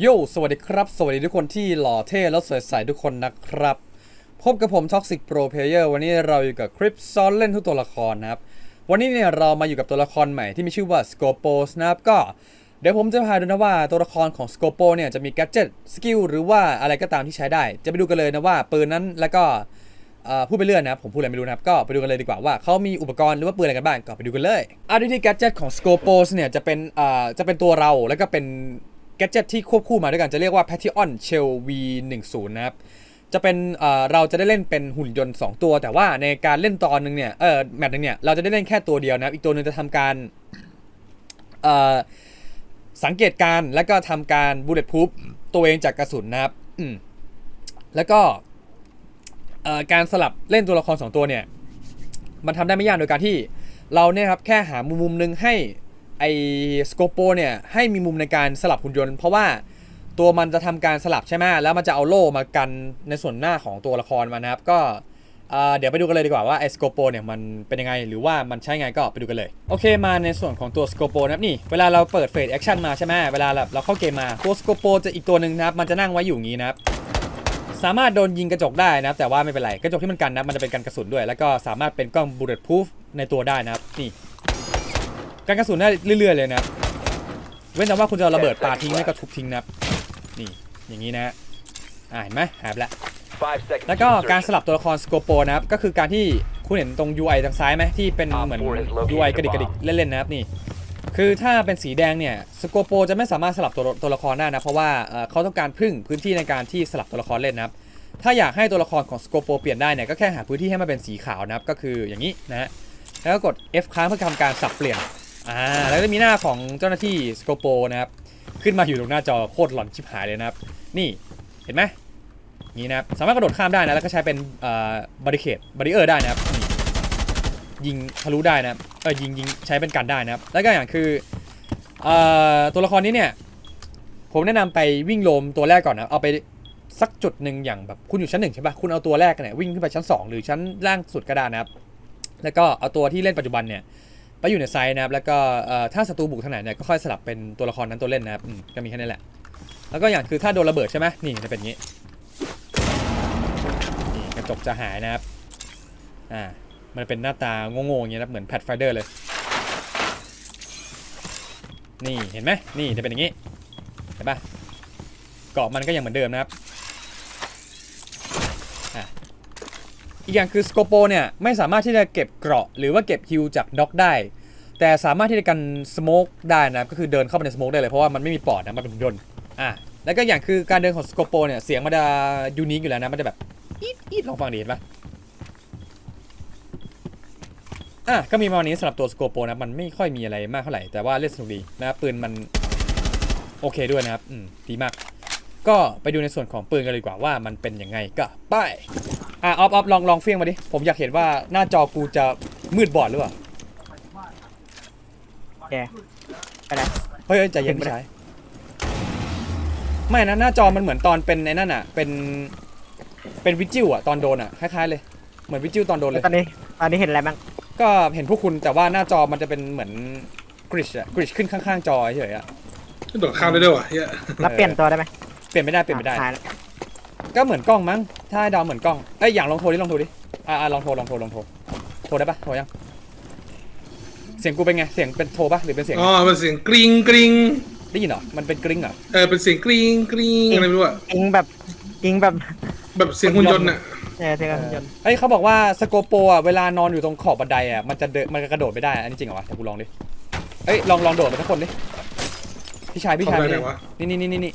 โยสวัสดีครับ สวัสดีทุกคนที่หล่อเท่และสวยใสทุกคนนะครับ พบกับผม Toxic Pro Player วันนี้เราอยู่กับคลิปซ้อนเล่นทุกตัวละครนะครับ วันนี้เนี่ยเรามาอยู่กับตัวละครใหม่ที่มีชื่อว่า Scopos นะครับ ก็เดี๋ยวผมจะพาดูนะว่าตัวละครของ Scopo เนี่ยจะมี gadget สกิลหรือว่าอะไรก็ตามที่ใช้ได้ จะไปดูกันเลยนะว่าปืนนั้นแล้วก็พูดไปเรื่อยนะผมพูดอะไรไม่รู้นะครับก็ไปดูกันเลยดีกว่าว่าเขามีอุปกรณ์หรือว่าปืนอะไรกันบ้างก็ไปดูกันเลยอะดูที่ gadget ของ Scopos เนี่ยจะเป็นเอ่อจะเป็นตัวเราแล้วก็เป็น gadget ที่ควบคู่มาด้วยกันจะเรียกว่า Patreon Shell V10 นะครับจะเป็นเเราจะได้เล่นเป็นหุ่นยนต์ 2 ตัว แต่ว่าในการเล่นตอนหนึงเนี่ยเออแมตช์หนึงเนี่ยเราจะได้เล่นแค่ตัวเดียวนะครับอีกตัวหนึงจะทำการสังเกตการแล้วก็ทำการบูเลตพูฟตัวเองจากกระสุนนะครับแล้วก็การสลับเล่นตัวละคร 2 ตัวเนี่ย มันทำได้ไม่ยากโดยการที่เราเนี่ยครับแค่หามุมมุมหนึงให้ ไอสโกโปเนี่ยให้มีมุมในการสลับหุ่นยนต์ เพราะว่าตัวมันจะทำการสลับใช่ไหมแล้วมันจะเอาโล่มากันในส่วนหน้าของตัวละครมานะครับ ก็เดี๋ยวไปดูกันเลยดีกว่าว่าไอสโกโปเนี่ยมันเป็นยังไง หรือว่ามันใช้ไงก็ไปดูกันเลย โอเคมาในส่วนของตัวสโกโปนะครับนี่ เวลาเราเปิดเฟสแอคชั่นมาใช่ไหมเวลาเราเข้าเกมมาตัวสโกโปจะอีกตัวหนึ่งนะครับ มันจะนั่งไว้อยู่อย่างนี้นะครับสามารถโดนยิงกระจกได้นะครับ แต่ว่าไม่เป็นไร กระจกที่มันกันนะมันจะเป็นกันกระสุนด้วย แล้วก็สามารถเป็นกล้อง bulletproof ในตัวได้นะครับนี่ กันกระสุนได้เรื่อยๆเลยนะครับเว้นแต่ว่าคุณจะเอาระเบิดปาทิ้งไม่ก็ทุบทิ้งนะครับนี่อย่างนี้นะฮะอ่าเห็นไหมหายไปละ Five seconds. แล้วก็ to การ insertion. สลับตัวละครสโกโปนะครับก็คือการที่คุณเห็นตรง UI ทางซ้ายไหมที่เป็นเหมือน UI กระดิกกระดิกเล่นๆนะครับนี่คือถ้าเป็นสีแดงเนี่ยสโกโปจะไม่สามารถสลับตัวตัวละครได้นะเพราะว่าเอ่อเขาต้องการพึ่งพื้นที่ในการที่สลับตัวละครเล่นนะครับถ้าอยากให้ตัวละครของสโกโปเปลี่ยนได้เนี่ยก็แค่หาพื้นที่ให้มันเป็นสีขาวนะครับก็คืออย่างนี้นะฮะแล้วก็กด F ค้างเพื่อทำการสับเปลี่ยน อ่าแล้วก็มีหน้าของเจ้าหน้าที่สโกโปนะครับ ขึ้นมาอยู่ตรงหน้าจอโคตรหลอนชิบหายเลยนะครับ นี่เห็นไหมนี่นะครับสามารถกระโดดข้ามได้นะแล้วก็ใช้เป็นอ่อบาริเคดบาริเออร์ได้นะครับนี่ยิงทะลุได้นะครับเออยิงยิงใช้เป็นกันได้นะครับ แล้วก็อย่างคืออ่อตัวละครนี้เนี่ยผมแนะนำไปวิ่งโลมตัวแรกก่อนนะเอาไปสักจุดหนึ่งอย่างแบบคุณอยู่ชั้นหนึ่งใช่ปะคุณเอาตัวแรกเนี่ยวิ่งขึ้นไปชั้นสองหรือชั้นล่างสุดก็ได้นะครับ แล้วก็เอาตัวที่เล่นปัจจุบันเนี่ย ไปอยู่ในไซส์นะครับแล้วก็ถ้าศัตรูบุกทางไหนเนี่ยก็ค่อยสลับเป็นตัวละครนั้นตัวเล่นนะครับอืมก็มีแค่นี้แหละ แล้วก็อย่างคือถ้าโดนระเบิดใช่ไหมนี่จะเป็นอย่างนี้นี่กระจกจะหายนะครับอ่ามันเป็นหน้าตาโง่ๆอย่างเงี้ยนะครับเหมือนแพดไฟเดอร์เลย นี่เห็นไหมนี่จะเป็นอย่างนี้เห็นปะเกาะมันก็ยังเหมือนเดิมนะครับ อีกอย่างคือสโคโปเนี่ยไม่สามารถที่จะเก็บเกราะ หรือว่าเก็บฮิวจากด็อกได้ แต่สามารถที่จะกันสโมกได้นะก็คือเดินเข้าไปในสโมกได้เลยเพราะว่ามันไม่มีปอดนะมันเป็นหุ่นยนต์อะแล้วก็อย่างคือการเดินของสโคโปเนี่ยเสียงมันจะยูนิคอยู่แล้วนะมันจะแบบอีดอีดลองฟังดีเห็นปะอะก็มีประมาณนี้สำหรับตัวสโคโปนะมันไม่ค่อยมีอะไรมากเท่าไหร่แต่ว่าเล่นสนุกดีนะปืนมันโอเคด้วยนะครับอืมดีมาก ก็ไปดูในส่วนของปืนกันเลยดีกว่าว่ามันเป็นยังไงก็ไป อะออฟออฟลองลองเฟี้ยงมาดิ ผมอยากเห็นว่าหน้าจอกูจะมืดบอดหรือเปล่า แกไปไหน เฮ้ยเฮ้ยใจเย็นเห็นไม่ไหมใช่ไม่นะหน้าจอมันเหมือนตอนเป็นในนั่นอะ เป็น เป็นวิจิวอะตอนโดนอะคล้ายๆเลย เหมือนวิจิวตอนโดนเลย ตอนนี้ตอนนี้เห็นอะไรบ้างก็เห็นพวกคุณแต่ว่าหน้าจอมันจะเป็นเหมือนกริชอะกริชขึ้นข้างๆจอเฉยๆอะโดดข้ามได้ด้วยวะเฮียแล้วเปลี่ยนตัวได้ไหมเปลี่ยนไม่ได้เปลี่ยนไม่ได้ หายแล้ว ก็เหมือนกล้องมั้ง ถ้าให้เดาวเหมือนกล้องเอ้ยอย่างลองโทรดิลองโทรดิอ่าอ่าลองโทรลองโทรลองโทร โทรได้ปะโทรยัง เสียงกูเป็นไง เสียงเป็นโทรปะหรือเป็นเสียง อ๋อเป็นเสียงกริงกริงได้ยินเหรอ มันเป็นกริ๊งเหรอ เออเป็นเสียงกริงกริงอะไรไม่รู้อะยิงแบบยิงแบบแบบเสียงหุ่นยนต์อะเออเสียงหุ่นยนต์เอ้ยเขาบอกว่าสโกโปอะเวลานอนอยู่ตรงขอบบันไดอะมันจะเดินมันจะกระโดดไม่ได้อันนี้จริงเหรอวะเดี๋ยวกูลองดิเอ้ยลองลองโดดไปทุกคนดิพี่ชายพี่ชายทำไปได้เลไงยวะนี่นี่นี่นี่นี่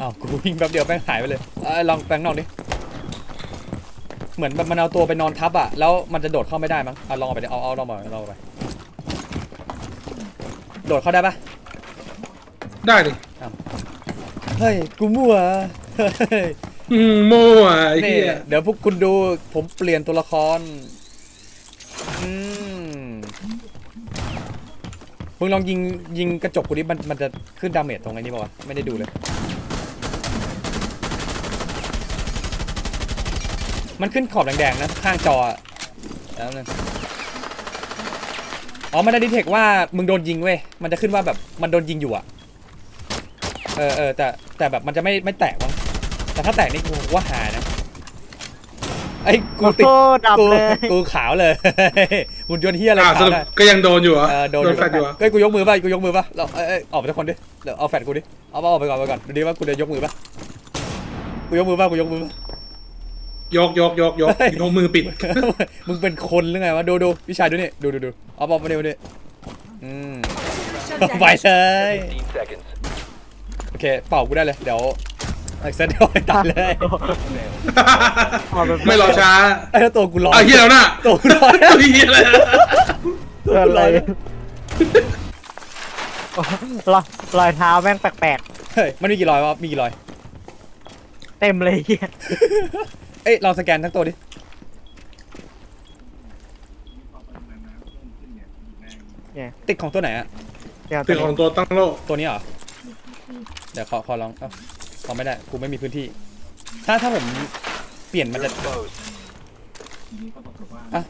อ้าวกูวิ่งแป๊บเดียวแป้งหายไปเลยเอ้ยลองแป้งนอกดิ เหมือนแบบมันเอาตัวไปนอนทับอะ แล้วมันจะโดดเข้าไม่ได้มั้งเอาลองเอาไปดิเอาเอาลองมาลองเอาไป โดดเข้าได้ปะได้ดิเฮ้ย กูมั่วเฮ้ยอืมโม่อะไอ้นี่เฮียเดี๋ยวพวกคุณดูผมเปลี่ยนตัวละคร อืมมึงลองยิงยิงกระจกกูดิมันมันจะขึ้นดาเมจตรงไอ้นี้ป่าวะไม่ได้ดูเลย มันขึ้นขอบแดงๆนะข้างจออะแล้วนึงอ๋อ มันจะดีเทคว่ามึงโดนยิงเว้ย มันจะขึ้นว่าแบบมันโดนยิงอยู่อะเออเออแต่แต่แบบมันจะไม่ไม่แตกมั้งแต่ถ้าแตกนี่กูว่าหานะ ไอ้กูโอ้ติดโหดับกูเลย กูขาวเลย หุ่นยนต์เฮียอะไรอ่าขาวสรุปได้ก็ยังโดนอยู่เหรอเออโดนโดนแฟดอยู่เหรอเฮ้ยกูยกมือป่ะกูยกมือป่ะเราเอ้ยเอ้ยออกไปทุกคนดิเดี๋ยวเอาแฟดกูดิเอาเอาไปก่อนไปก่อนดูดิว่ากูจะยกมือป่ะกูยกมือป่ะกูยกมือป่ะ ยกยกยกยกเฮ้ยยกมือปิด มึงเป็นคนหรือไงวะดูดูพี่ชายดูนี่ดูดูดูเอาเอามาดิมาดิอืมไปเลย15 seconds. โอเคเป่ากูได้เลยเดี๋ยวไอ้เซตเดี๋ยวไปตัดเลยเอาแบบไม่รอช้าไอ้แล้วตัวกูร้อนอะเฮียแล้วน่ะตัวกูร้อนตัวเฮียเลยเพื่ออะไรโอ้รอยรอยเท้าแม่งแปลกเฮ้ยมันมีกี่รอยวะมีกี่รอยๆเต็มเลยเหี้ย เอ้ยลองสแกนทั้งตัวดิเนี่ยติดของตัวไหนอะเดี๋ยวเป็นของตัวตั้งโลกตัวนี้เหรอ เดี๋ยวขอขอลองเอ้าขอไม่ได้กูไม่มีพื้นที่ ถ้าถ้าผมเปลี่ยนมันจะ Exposed. อะ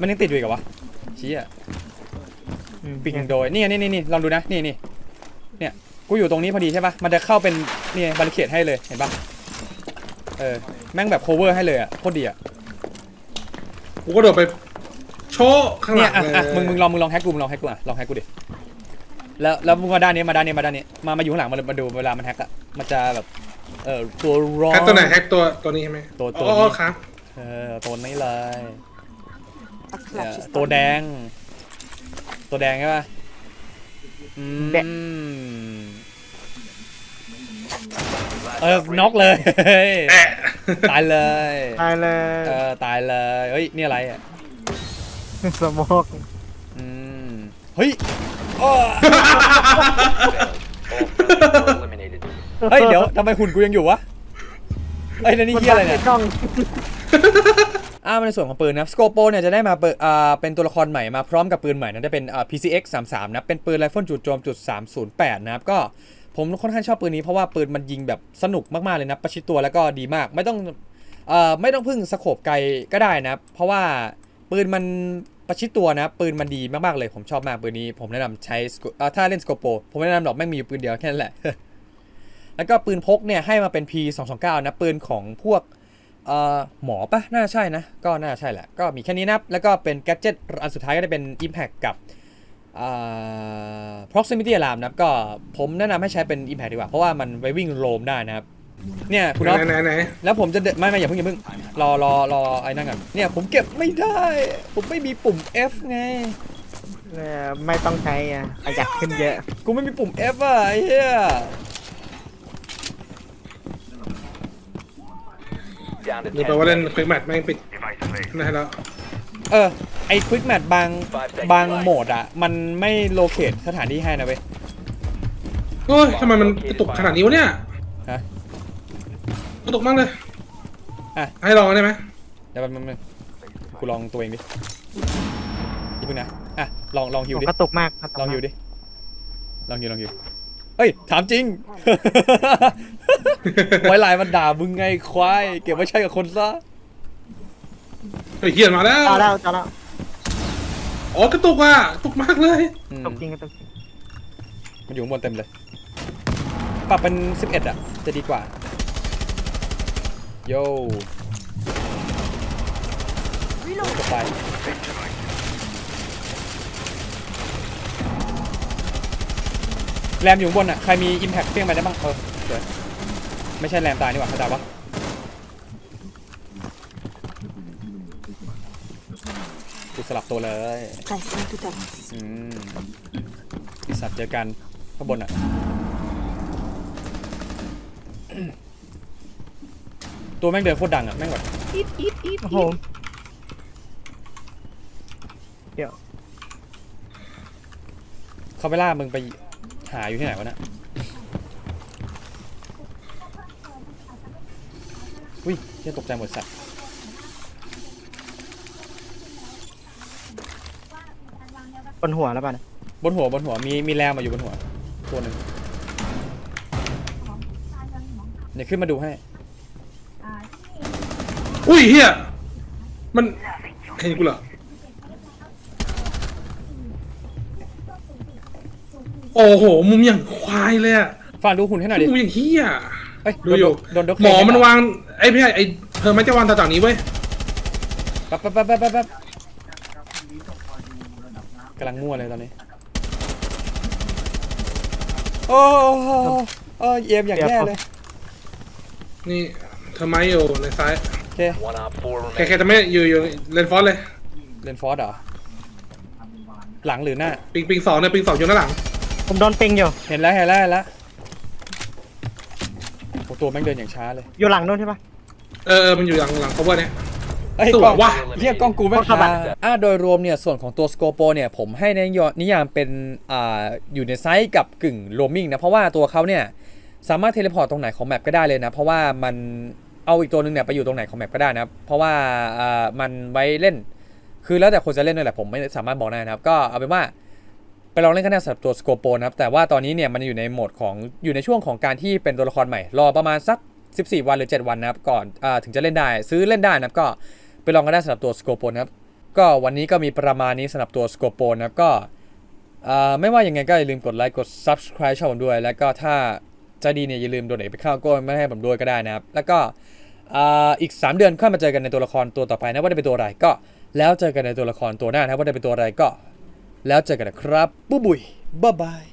มันยังติดอยู่อีกเหรอวะชี้อะอืมปิงโดยนี่นี่นี่นี่ลองดูนะนี่นี่เนี่ยกูอยู่ตรงนี้พอดีใช่ปะมันจะเข้าเป็นนี่บาริเคดให้เลยเห็นปะเออ แม่งแบบ cover ให้เลยอะโคตรดีอะกูก็โดดไปโชว์ข้างหเนี่ลัยงอะเลยอะมึงมึงลองมึงลองแฮกกูมึงลองแฮกกูอะลองแฮกกูดิแล้วแล้วมึงมาด้านนี้มาด้านนี้มาด้านนี้มามาอยู่ข้างหลังมามาดูเวลามันแฮกอะมันจะแบบเออตัวร้อน แฮกตัวไหนแฮกตัวตัวนี้ใช่ไหมตัวตัวอ๋อนี้ ครับ เออตัวนี้เลยเนี่ยตัวแดง ตัวแดงใช่ปะอืมเออน็อกเลย แอะ ตายเลยตายเลยเออตายเลยเฮ้ยนี่อะไรอะสโมกอืมเฮ้ยอ้อ All friendlies were eliminated. เฮ้ยเดี๋ยวทำไมหุ่นกูยังอยู่วะเอ้ยนั่นนี่เฮียอะไรเนี่ยมักล้องอ่าในส่วนของปืนนะสโคโปเนี่ยจะได้มาเปิดอ่าเป็นตัวละครใหม่มาพร้อมกับปืนใหม่นะจะเป็นอ่า PCX 33นะเป็นปืนไรเฟิลจู่โจมจุด308นะครับก็ ผมค่อนข้างชอบปืนนี้เพราะว่าปืนมันยิงแบบสนุกมากๆเลยนะประชิดตัวแล้วก็ดีมาก ไม่ต้องเอ่อไม่ต้องพึ่งสโคปไกลก็ได้นะ เพราะว่าปืนมันประชิดตัวนะ ปืนมันดีมากๆเลย ผมชอบมากปืนนี้ ผมแนะนำใช้ถ้าเล่นสโคโปผมไม่แนะนำหรอกไม่งมีอยู่ปืนเดียวแค่นั้นแหละ แล้วก็ปืนพกเนี่ยให้มาเป็น P229 นะปืนของพวกเอ่อหมอปะน่าใช่นะ ก็น่าใช่แหละ ก็มีแค่นี้นะแล้วก็เป็นแกจ็ตอันสุดท้ายก็ได้เป็น Impact กับ proximity alarm นะครับก็ผมแนะนำให้ใช้เป็น Impact ดีกว่า เพราะว่ามันไว้วิ่งโรมได้นะครับ เนี่ยคุณน็อตไหนไหนไหนแล้วผมจะเดินไม่ไม่อย่าเพิ่งอย่าเพิ่งรอรอรอไอ้นั่นก่อนเนี่ยผมเก็บไม่ได้ ผมไม่มีปุ่ม F ไง เออไม่ต้องใช้อะประหยัดขึ้นเยอะ กูไม่มีปุ่ม F อะไอ้เหี้ย Down to นี่10แปลว่าเล่น seconds. ควิกแมทแม่งปิดนะฮะแล้ว เออ ไอ้ Quick Match บางบางโหมดอะ มันไม่โลเคตสถานที่ให้นะเว้ย โอ้ยทำไมมันกระตุกขนาดนี้วะเนี่ยฮะ กระตุกมากเลยอะ ให้ลองได้ไหมเดี๋ยวแป๊บนึงกูลองตัวเองดิอย่าเพิ่งนะ อะ ลองลองฮิวดิ กระตุกมากกระตุกลองมากฮิวดิ ลองฮิวลองฮิวเฮ้ย ถามจริง ไว้ลายมันด่ามึงไงควาย เก็บไว้ใช้กับคนซะเฮ้ยเฮียมาแล้ว ต่อแล้วต่อแล้ว อ๋อกระตุกอะกระตุกมากเลยอืมตกจริงกระตุกจริงมันอยู่ข้างบนเต็มเลย ปรับเป็น 11 อะ จะดีกว่า โย่จบไปแรมอยู่ข้างบนอะ ใครมี Impact เพี้ยงไปได้บ้างเออเดี๋ยวไม่ใช่แรมตายนี่หว่าเข้าใจปะ สลับตัวเลย Passing to dance. อืมไอสัตว์เจอกันข้างบนอะ ตัวแม่งเดินโคตรดังอะ แม่งแบบโอ้โหเดี๋ยวเขาไปล่ามึงไปหาอยู่ที่ไหนวะเนะอุ้ยเชี่ยตกใจหมดสัตว์ บนหัวแล้วป่ะเนี่ยบนหัวบนหัวมีมีแรมมาอยู่บนหัว ตัวหนึ่งเดี๋ยวขึ้นมาดูให้ อุ้ยเฮียมันเห็นกูเหรอโอ้โห มุมอย่างควายเลยอะฝากดูหุ่นให้หน่อยดิกูอย่างเฮียเอ้ยดูอยู่โดนโดนหมอมันวางไอ้ไม่ใช่ไอ้เพอร์มันจะวางต่อจากนี้เว้ย แป๊บแป๊บแป๊บแป๊บแป๊บแป๊บ กำลังมั่วเลยตอนนี้ โอ้โหเออเอมอย่างแย่เลย นี่เธอไม้อยู่ในซ้าย โอเค One op four แค่ remaining. แค่จะไม่อยู่อยู่เลนฟอสเลย เล่นฟอร์ดเหรอ หลังหรือหน้า ปิงปิงสองเนี่ยปิงสองอยู่ด้านหลัง ผมโดนปิงอยู่ เห็นแล้วเห็นแล้วเห็นแล้วโอ้ตัวแม่งเดินอย่างช้าเลย อยู่หลังนู้นใช่ปะเออเออมันอยู่หลังหลัง cover เนี่ย เอ้ยสวยกล้องว่ะเฮียกล้องกูไม่กล้องสะบัค้าดอ่าโดยรวมเนี่ยส่วนของตัวสโกโปเนี่ยผมให้ในยนิยามเป็นอ่าอยู่ในไซส์กับกึ่งโรมมิ่งนะเพราะว่าตัวเขาเนี่ยสามารถเทเลพอร์ตตรงไหนของแมปก็ได้เลยนะ เพราะว่ามันเอาอีกตัวหนึงเนี่ยไปอยู่ตรงไหนของแมปก็ได้นะครับเพราะว่าอ่ามันไว้เล่น คือแล้วแต่คนจะเล่นด้วยแหละผมไม่สามารถบอกได้นะครับ ก็เอาเป็นว่าไปลองเล่นกันได้สำหรับตัวสโกโปนะครับแต่ว่าตอนนี้เนี่ยมันอยู่ในโหมดของอยู่ในช่วงของการที่เป็นตัวละครใหม่ รอประมาณสัก 14 วันหรือ 7 วันนะครับก่อนอาถึงจะเล่นได้ซื้อเล่นได้นะครับก็ ไปลองกันได้สำหรับตัวสโกโปนะครับก็วันนี้ก็มีประมาณนี้สำหรับตัวสโกโปนะครับก็ไม่ว่ายังไงก็อย่าลืมกดไลค์กด subscribe ช่องผมด้วย แล้วก็ถ้าจะดีเนี่ยอย่าลืมโดนเอกไปเข้าก็ไม่ให้ผมด้วยก็ได้นะครับ แล้วก็อีก 3 เดือนค่อยมาเจอกันในตัวละครตัวต่อไปนะว่าจะเป็นตัวอะไรก็แล้วเจอกันในตัวละครตัวหน้านะว่าจะเป็นตัวอะไรก็ แล้วเจอกันนะครับ บุ้บุยบ๊ายบาย